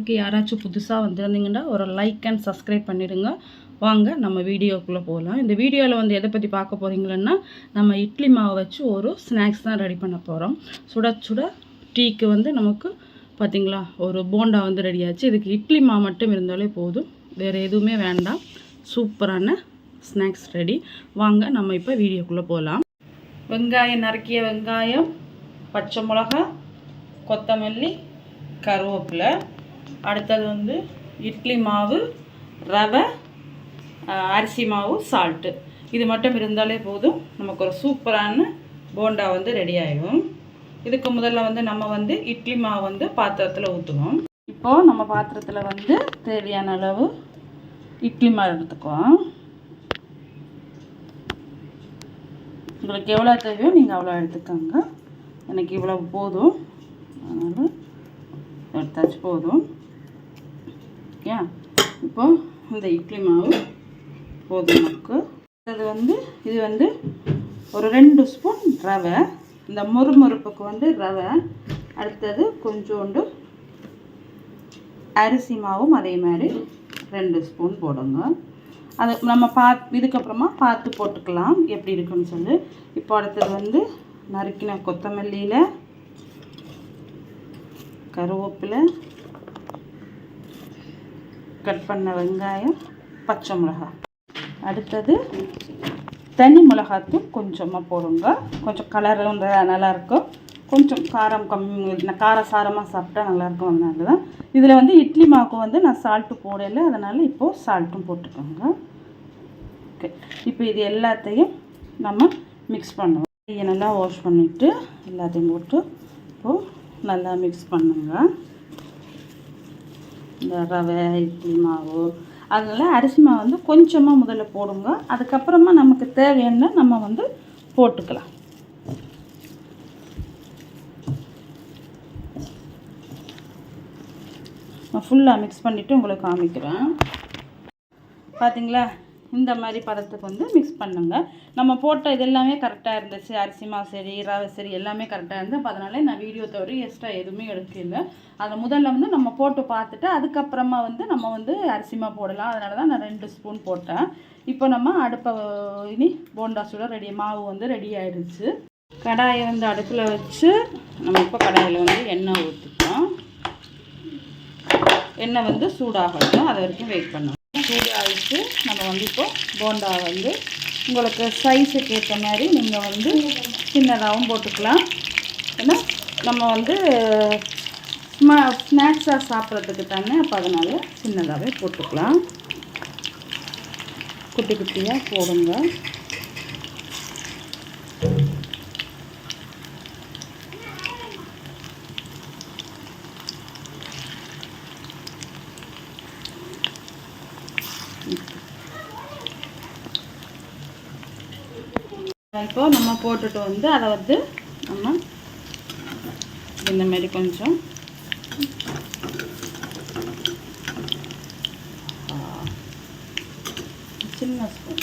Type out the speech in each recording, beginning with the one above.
சேனலுக்கு யாராச்சும் புதுசாக வந்திருந்தீங்கன்னா ஒரு லைக் அண்ட் சப்ஸ்கிரைப் பண்ணிடுங்க. வாங்க நம்ம வீடியோக்குள்ளே போகலாம் இந்த வீடியோவில் வந்து எதை பற்றி பார்க்க போகிறீங்களன்னா நம்ம இட்லி மாவு வச்சு ஒரு ஸ்நாக்ஸ் தான் ரெடி பண்ண போகிறோம் சுட சுட டீக்கு வந்து நமக்கு பார்த்திங்களா ஒரு போண்டா வந்து ரெடியாச்சு இதுக்கு இட்லி மாவு மட்டும் இருந்தாலே போதும். வேறு எதுவுமே வேண்டாம். சூப்பரான ஸ்நாக்ஸ் ரெடி வாங்க நம்ம இப்போ வீடியோக்குள்ளே போகலாம் வெங்காயம் நறுக்கிய வெங்காயம் பச்சை மிளகா கொத்தமல்லி கருவேப்பிலை. அடுத்தது வந்து இட்லி மாவு ரவை அரிசி மாவு சால்ட்டு இது மட்டும் இருந்தாலே போதும். நமக்கு ஒரு சூப்பரான போண்டா வந்து ரெடி ஆகிடும் இதுக்கு முதல்ல வந்து நம்ம வந்து இட்லி மாவு வந்து பாத்திரத்தில் ஊற்றுவோம் இப்போது நம்ம பாத்திரத்தில் வந்து தேவையான அளவு இட்லி மாவு எடுத்துக்குவோம். உங்களுக்கு எவ்வளோ தேவையோ நீங்கள் அவ்வளோ எடுத்துக்கோங்க. எனக்கு இவ்வளோ போதும். அதனால் எடுத்தாச்சு போதும். ஓகே? இப்போது இந்த இட்லி மாவு போதும் நமக்கு. அது வந்து இது வந்து ஒரு ரெண்டு ஸ்பூன் ரவை. இந்த முறுமுறுப்புக்கு வந்து ரவை. அடுத்தது கொஞ்சோண்டு அரிசி மாவும் அதே மாதிரி ரெண்டு ஸ்பூன் போடுங்க. அது நம்ம பா இதுக்கப்புறமா பார்த்து போட்டுக்கலாம். எப்படி இருக்குன்னு சொல்லி. இப்போ அடுத்தது வந்து நறுக்கின கொத்தமல்லியில் கருவேப்பிலை கட் பண்ண வெங்காயம் பச்சை மிளகாய் அடுத்தது தனி மிளகாத்தூள் கொஞ்சமாக போடுங்க. கொஞ்சம் கலரும் நல்லாயிருக்கும் கொஞ்சம் காரம் கம்மி காரம் சாரமாக சாப்பிட்டா நல்லாயிருக்கும் அதனால தான் இதில் வந்து இட்லி மாவுக்கு வந்து நான் சால்ட்டு போடலை. அதனால் இப்போது சால்ட்டும் போட்டுக்கோங்க. ஓகே இப்போ இது எல்லாத்தையும் நம்ம மிக்ஸ் பண்ணுவோம். கையை நல்லா வாஷ் பண்ணிவிட்டு எல்லாத்தையும் போட்டு இப்போது நல்லா மிக்ஸ் பண்ணுங்க. இந்த ரவை இட்லி மாவு அதனால் அரிசி மாவு வந்து கொஞ்சமாக முதல்ல போடுங்க. அதுக்கப்புறமா நமக்கு தேவையான நம்ம வந்து போட்டுக்கலாம். நான் ஃபுல்லாக மிக்ஸ் பண்ணிவிட்டு உங்களுக்கு காமிக்கிறேன். பார்த்தீங்களா இந்த மாதிரி பதத்துக்கு வந்து மிக்ஸ் பண்ணுங்க. நம்ம போட்ட இது எல்லாமே கரெக்டாக இருந்துச்சு. அரிசிமா சரி ரவை சரி எல்லாமே கரெக்டாக இருந்துச்சு அப்போ அதனால நான் வீடியோ தவிர எக்ஸ்ட்ரா எதுவுமே எடுக்கல. அதை முதல்ல வந்து நம்ம போட்டு பார்த்துட்டு அதுக்கப்புறமா வந்து நம்ம வந்து அரிசிமா போடலாம். அதனால தான் நான் ரெண்டு ஸ்பூன் போட்டேன். இப்போ நம்ம அடுப்பை இனி போண்டா சுட ரெடி மாவு வந்து ரெடி ஆயிடுச்சு. கடாயை வந்து அடுப்பில் வச்சு நம்ம இப்போ கடாயில் வந்து எண்ணெய் ஊற்றிட்டோம் எண்ணெய் வந்து சூடாகட்டும். அது வரைக்கும் வெயிட் பண்ணணும். சூடு ஆகிட்டு நம்ம வந்து இப்போ போண்டா வந்து உங்களுக்கு சைஸுக்கு ஏற்ற மாதிரி நீங்கள் வந்து சின்னதாகவும் போட்டுக்கலாம். ஏன்னா நம்ம வந்து ஸ்மா ஸ்நாக்ஸாக சாப்பிட்றதுக்கு தானே அப்போ அதனால் சின்னதாகவே போட்டுக்கலாம். குட்டி குட்டியாக போடுங்க. இப்போ நம்ம போட்டுட்டு வந்து அதை வந்து நம்ம இந்த மாதிரி கொஞ்சம் சின்ன ஸ்பூன்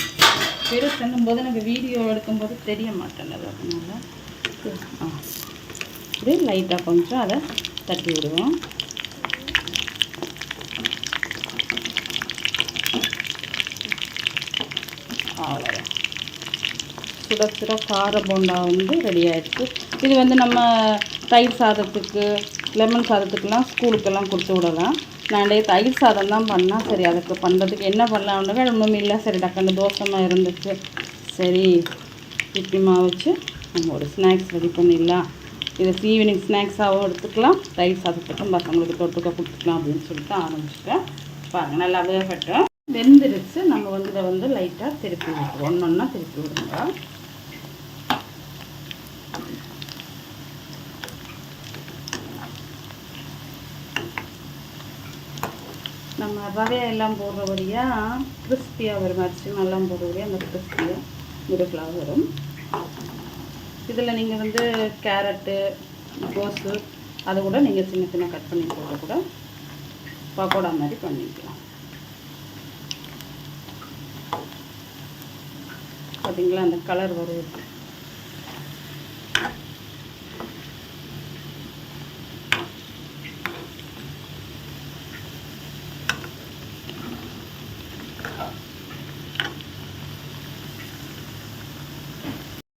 பெரிய போது எனக்கு வீடியோ எடுக்கும்போது தெரிய மாட்டேங்குது அதனால. ஆ அப்படியே லைட்டாக கொஞ்சம் அதை தட்டி விடுவோம். அவ்வளோதான் சுட சுட கார போண்டா வந்து ரெடி ஆகிடுச்சு இது வந்து நம்ம தயிர் சாதத்துக்கு லெமன் சாதத்துக்கெல்லாம் ஸ்கூலுக்கெல்லாம் கொடுத்து விடலாம். நான் தயிர் சாதம் தான் பண்ணால் சரி அதுக்கு பண்ணுறதுக்கு என்ன பண்ணலாம்னு ஒன்றும் இல்லை. சரி டக்குன்னு தோசமாக இருந்துச்சு. சரி இட்லி மாவு வச்சு நம்ம ஒரு ஸ்நாக்ஸ் ரெடி பண்ணிடலாம். இதை ஈவினிங் ஸ்நாக்ஸாகவும் எடுத்துக்கலாம். தயிர் சாதத்துக்கும் பசங்களுக்கு தொட்டுக்க கொடுத்துக்கலாம் அப்படின்னு சொல்லிட்டு ஆரம்பிச்சிட்டேன். பாருங்கள் நல்லா வேகட்டும். வெந்துருச்சு. நம்ம வந்து இதை வந்து லைட்டாக திருப்பி விட்டுருவோம். ஒன்று ஒன்றா திருப்பி விடுங்க. நம்ம ரவையெல்லாம் போடுறபடியாக கிறிஸ்பியாக வரும் அரிசியும் எல்லாம் போடுறபடியாக அந்த கிறிஸ்பியாக மிருகலாக வரும். இதில் நீங்கள் வந்து கேரட்டு கோஸு அதை கூட நீங்கள் சின்ன சின்ன கட் பண்ணி போட கூட பக்கோடா மாதிரி பண்ணிக்கலாம். பார்த்திங்களா அந்த கலர் வரும்.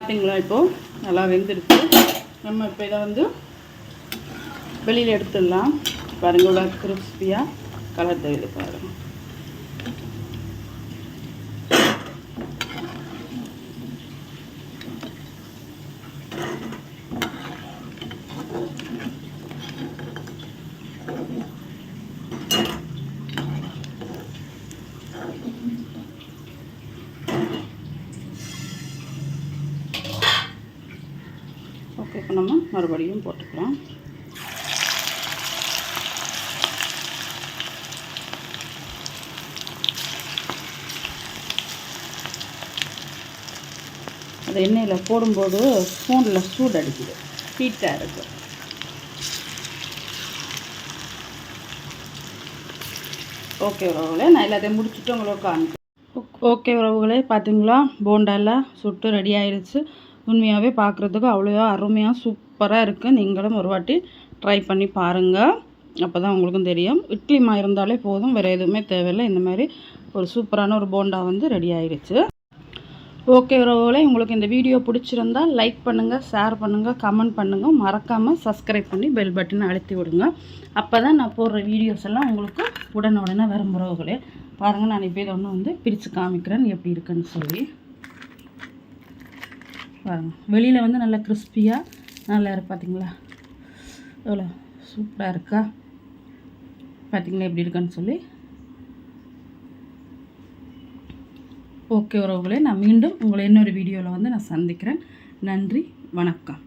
பார்த்தீங்களா இப்போ? நல்லா வெந்திருக்கு. நம்ம இப்போ இதை வந்து வெளியில் எடுத்துடலாம். பாருங்கள் இவ்வளோ கிறிஸ்பியாக கலர் தவிர பாருங்க. இப்போ நம்ம மறுபடியும் போட்டுக்கலாம். அது எண்ணெயில் போடும்போது ஸ்பூனில் சூடு அடிக்குது. ஹீட்டாக இருக்குது ஓகே உறவுகளே நான் எல்லாத்தையும் முடிச்சுட்டு உங்களுக்கு காமிக்கிறேன் ஓகே உறவுகளே பார்த்தீங்களா போண்டாலாம் சுட்டு ரெடி ஆயிடுச்சு உண்மையாகவே பார்க்குறதுக்கு அவ்வளோ அருமையாக சூப்பராக இருக்குது நீங்களும் ஒரு வாட்டி ட்ரை பண்ணி பாருங்கள் அப்போ தான் உங்களுக்கும் தெரியும். இட்லி மா இருந்தாலே போதும். வேறு எதுவுமே தேவையில்லை. இந்த மாதிரி ஒரு சூப்பரான ஒரு போண்டா வந்து ரெடி ஆயிடுச்சு ஓகே உறவுகளே உங்களுக்கு இந்த வீடியோ பிடிச்சிருந்தா லைக் பண்ணுங்கள் ஷேர் பண்ணுங்கள் கமெண்ட் பண்ணுங்கள் மறக்காமல் சப்ஸ்கிரைப் பண்ணி பெல் பட்டனை அழுத்தி விடுங்க. அப்போ தான் நான் போடுற வீடியோஸ் எல்லாம் உங்களுக்கு உடனே உடனே வரும் உறவுகளே. பாருங்கள் நான் இப்போ இதை ஒன்று வந்து பிரித்து காமிக்கிறேன். எப்படி இருக்குன்னு சொல்லி. பாருங்க வெளியில் வந்து நல்லா கிறிஸ்பியாக நல்லா இருக்கு பார்த்தீங்களா எவ்வளோ சூப்பராக இருக்கா? பார்த்தீங்களா எப்படி இருக்கான்னு சொல்லி. ஓகே உறவுகளே நான் மீண்டும் உங்களை இன்னொரு வீடியோவில் வந்து நான் சந்திக்கிறேன். நன்றி வணக்கம்.